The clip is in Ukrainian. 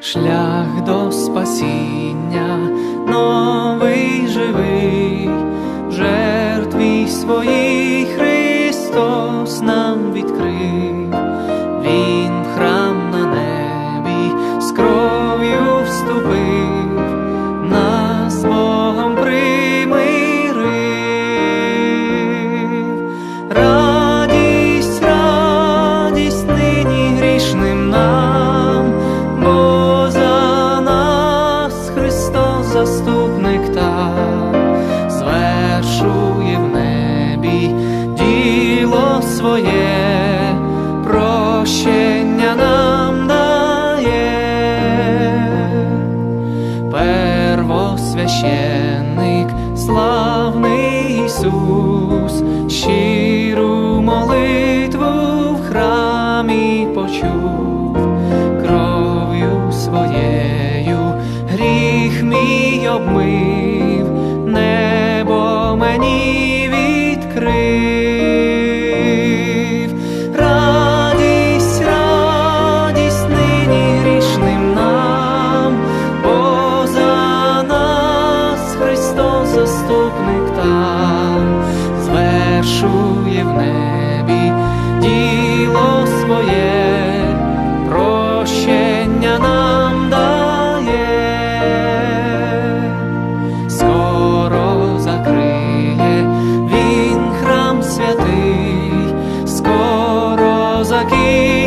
шлях до спасіння. Заступник там звершує в небі діло своє, прощення нам дає первосвященник, славний Ісус, щиру молитву в храмі почув, кров'ю своєю гріх мій обмив, небо мені відкрив. Радість, радість нині грішним нам, бо за нас Христос заступник там звершує в небі aquí.